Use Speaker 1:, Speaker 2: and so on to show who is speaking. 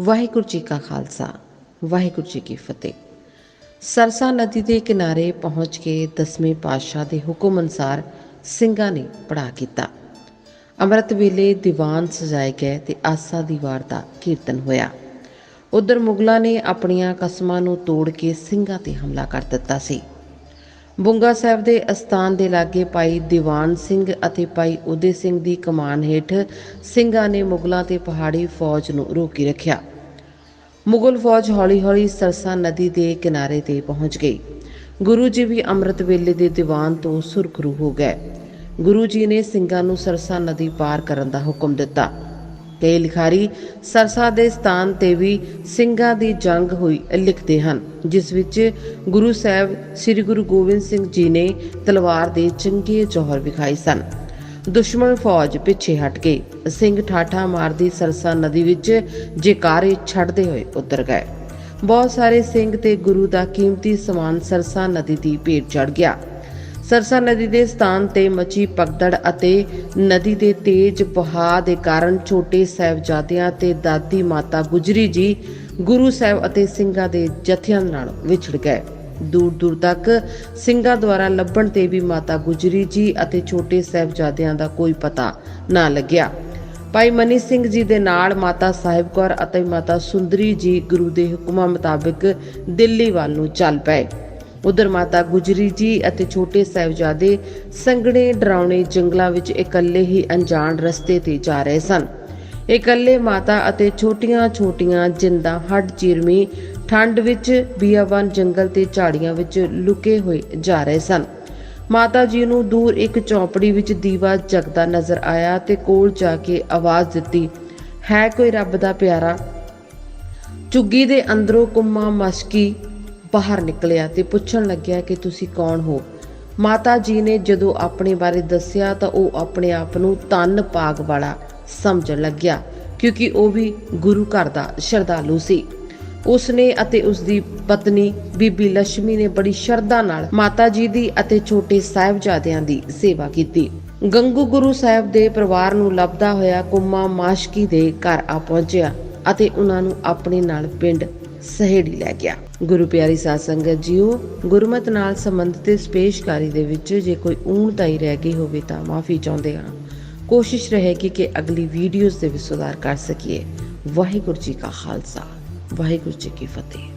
Speaker 1: ਵਾਹਿਗੁਰੂ ਜੀ ਕਾ ਖਾਲਸਾ, ਵਾਹਿਗੁਰੂ ਜੀ ਕੀ ਫਤਿਹ। ਸਰਸਾ ਨਦੀ ਦੇ ਕਿਨਾਰੇ ਪਹੁੰਚ ਕੇ ਦਸਵੇਂ ਪਾਤਸ਼ਾਹ ਦੇ ਹੁਕਮ ਅਨੁਸਾਰ ਸਿੰਘਾਂ ਨੇ ਪੜਾ ਕੀਤਾ। ਅੰਮ੍ਰਿਤ ਵੇਲੇ ਦੀਵਾਨ ਸਜਾਏ ਗਏ ਤੇ ਆਸਾ ਦੀਵਾਰ ਦਾ ਕੀਰਤਨ ਹੋਇਆ। ਉਧਰ ਮੁਗਲਾਂ ਨੇ ਆਪਣੀਆਂ ਕਸਮਾਂ ਨੂੰ ਤੋੜ ਕੇ ਸਿੰਘਾਂ ਤੇ ਹਮਲਾ ਕਰ ਦਿੱਤਾ ਸੀ। ਬੁੰਗਾ ਸਾਹਿਬ ਦੇ ਅਸਥਾਨ ਦੇ ਲਾਗੇ ਭਾਈ ਦੀਵਾਨ ਸਿੰਘ ਅਤੇ ਭਾਈ ਉਦੇ ਸਿੰਘ ਦੀ ਕਮਾਨ ਹੇਠ ਸਿੰਘਾਂ ਨੇ ਮੁਗਲਾਂ ਤੇ ਪਹਾੜੀ ਫੌਜ ਨੂੰ ਰੋਕੀ ਰੱਖਿਆ। ਮੁਗਲ ਫੌਜ ਹੌਲੀ-ਹੌਲੀ ਸਰਸਾ ਨਦੀ ਦੇ ਕਿਨਾਰੇ ਤੇ ਪਹੁੰਚ ਗਈ। ਗੁਰੂ ਜੀ ਵੀ ਅੰਮ੍ਰਿਤ ਵੇਲੇ ਦੇ ਦੀਵਾਨ ਤੋਂ ਸੁਰਖਰੂ ਹੋ ਗਏ। ਗੁਰੂ ਜੀ ਨੇ ਸਿੰਘਾਂ ਨੂੰ ਸਰਸਾ ਨਦੀ ਪਾਰ ਕਰਨ ਦਾ ਹੁਕਮ ਦਿੱਤਾ। ਕਈ ਲਿਖਾਰੀ ਸਰਸਾ ਦੇ ਸਥਾਨ ਤੇ ਵੀ ਸਿੰਘਾਂ ਦੀ ਜੰਗ ਹੋਈ ਲਿਖਦੇ ਹਨ, ਜਿਸ ਵਿੱਚ ਗੁਰੂ ਸਾਹਿਬ ਸ੍ਰੀ ਗੁਰੂ ਗੋਬਿੰਦ ਸਿੰਘ ਜੀ ਨੇ ਤਲਵਾਰ ਦੇ ਚੰਗੇ ਜੋਹਰ ਵਿਖਾਏ ਸਨ। ਦੁਸ਼ਮਣ ਫੌਜ ਪਿੱਛੇ ਹਟ ਗਈ ਸਿੰਘ ਠਾਠਾ ਮਾਰਦੀ ਸਰਸਾ ਨਦੀ ਵਿੱਚ ਜੇਕਾਰੇ ਛੱਡਦੇ ਹੋਏ ਉਤਰ ਗਏ। ਬਹੁਤ ਸਾਰੇ ਸਿੰਘ ਤੇ ਗੁਰੂ ਦਾ ਕੀਮਤੀ ਸਮਾਨ ਸਰਸਾ ਨਦੀ ਦੀ ਭੇਟ ਚੜ ਗਿਆ। ਸਰਸਾ ਨਦੀ ਦੇ ਸਥਾਨ ਤੇ ਮਚੀ ਪਗਦੜ ਅਤੇ ਨਦੀ ਦੇ ਤੇਜ਼ ਵਹਾਅ ਦੇ ਕਾਰਨ ਛੋਟੇ ਸਾਹਿਬਜ਼ਾਦਿਆਂ ਤੇ ਦਾਦੀ ਮਾਤਾ ਗੁਜਰੀ ਜੀ ਗੁਰੂ ਸਾਹਿਬ ਅਤੇ ਸਿੰਘਾਂ ਦੇ ਜਥਿਆਂ ਨਾਲ ਵਿਛੜ ਗਏ। ਦੂਰ ਦੂਰ ਤੱਕ ਸਿੰਘਾਂ ਦੁਆਰਾ ਲੱਭਣ ਤੇ ਵੀ ਮਾਤਾ ਗੁਜਰੀ ਜੀ ਅਤੇ ਛੋਟੇ ਸਾਹਿਬਜ਼ਾਦਿਆਂ ਦਾ ਕੋਈ ਪਤਾ ਨਾ ਲੱਗਿਆ। ਭਾਈ ਮਨੀ ਸਿੰਘ ਜੀ ਦੇ ਨਾਲ ਮਾਤਾ ਸਾਹਿਬ ਕੌਰ ਅਤੇ ਮਾਤਾ ਸੁੰਦਰੀ ਜੀ ਗੁਰੂ ਦੇ ਹੁਕਮਾਂ ਮੁਤਾਬਕ ਦਿੱਲੀ ਵੱਲ ਨੂੰ ਚੱਲ ਪਏ। ਉਧਰ ਮਾਤਾ ਗੁਜਰੀ ਜੀ ਅਤੇ ਛੋਟੇ ਸਾਹਿਬਜ਼ਾਦੇ ਸੰਘਣੇ ਡਰਾਉਣੇ ਜੰਗਲਾਂ ਵਿੱਚ ਇਕੱਲੇ ਹੀ ਅਣਜਾਣ ਰਸਤੇ ਤੇ ਜਾ ਰਹੇ ਸਨ। ਇਕੱਲੇ ਮਾਤਾ ਅਤੇ ਛੋਟੀਆਂ-ਛੋਟੀਆਂ ਜਿੰਦਾਂ ਹੱਡ ਚੀਰਮੀ ਠੰਡ ਵਿੱਚ ਬੀਆਬਾਨ ਜੰਗਲ ਤੇ ਝਾੜੀਆਂ ਵਿੱਚ ਲੁਕੇ ਹੋਏ ਜਾ ਰਹੇ ਸਨ। ਮਾਤਾ ਜੀ ਨੂੰ ਦੂਰ ਇੱਕ ਚੌਂਪੜੀ ਵਿੱਚ ਦੀਵਾ ਜਗਦਾ ਨਜ਼ਰ ਆਇਆ ਤੇ ਕੋਲ ਜਾ ਕੇ ਆਵਾਜ਼ ਦਿੱਤੀ, ਹੈ ਕੋਈ ਰੱਬ ਦਾ ਪਿਆਰਾ? ਝੁੱਗੀ ਦੇ ਅੰਦਰੋਂ ਕੁੰਮਾ ਮਸ਼ਕੀ ਬਾਹਰ ਨਿਕਲਿਆ ਤੇ ਪੁੱਛਣ ਲੱਗਿਆ ਕਿ ਤੁਸੀਂ ਕੌਣ ਹੋ? ਮਾਤਾ ਜੀ ਨੇ ਜਦੋਂ ਆਪਣੇ ਬਾਰੇ ਦੱਸਿਆ ਤਾਂ ਉਹ ਆਪਣੇ ਆਪ ਨੂੰ ਤਨ ਪਾਗ ਵਾਲਾ ਸਮਝਣ ਲੱਗਿਆ, ਕਿਉਂਕਿ ਉਹ ਵੀ ਗੁਰੂ ਘਰ ਦਾ ਸ਼ਰਧਾਲੂ ਸੀ। ਉਸਨੇ ਅਤੇ ਉਸ ਦੀ ਪਤਨੀ ਬੀਬੀ ਲక్ష్ਮੀ ਨੇ ਬੜੀ ਸ਼ਰਧਾ ਨਾਲ ਮਾਤਾ ਜੀ ਦੀ ਅਤੇ ਛੋਟੇ ਸਾਹਿਬਜ਼ਾਦਿਆਂ ਦੀ ਸੇਵਾ ਕੀਤੀ। ਗੰਗੂ ਗੁਰੂ ਸਾਹਿਬ ਦੇ ਪਰਿਵਾਰ ਨੂੰ ਲੱਭਦਾ ਹੋਇਆ ਕੁੰਮਾ ਮਾਸ਼ਕੀ ਦੇ ਘਰ ਆ ਪਹੁੰਚਿਆ ਅਤੇ ਉਹਨਾਂ ਨੂੰ ਆਪਣੇ ਨਾਲ ਪਿੰਡ ਸਹੇੜੀ ਲੈ ਗਿਆ। ਗੁਰੂ ਪਿਆਰੀ ਸਾਧ ਸੰਗਤ ਜੀਓ, ਗੁਰਮਤ ਨਾਲ ਸੰਬੰਧਿਤ ਇਸ ਪੇਸ਼ਕਾਰੀ ਦੇ ਵਿੱਚ ਜੇ ਕੋਈ ਊਣਤਾਈ ਰਹਿ ਗਈ ਹੋਵੇ ਤਾਂ ਮਾਫੀ ਚਾਹੁੰਦੇ ਹਾਂ। ਕੋਸ਼ਿਸ਼ ਰਹੇਗੀ ਕਿ ਅਗਲੀ ਵੀਡੀਓਜ਼ ਦੇ ਵਿੱਚ ਸੁਧਾਰ ਕਰ ਸਕੀਏ। ਵਾਹਿਗੁਰੂ ਜੀ ਕਾ ਖਾਲਸਾ, ਵਾਹਿਗੁਰੂ ਜੀ ਕੀ ਫਤਿਹ।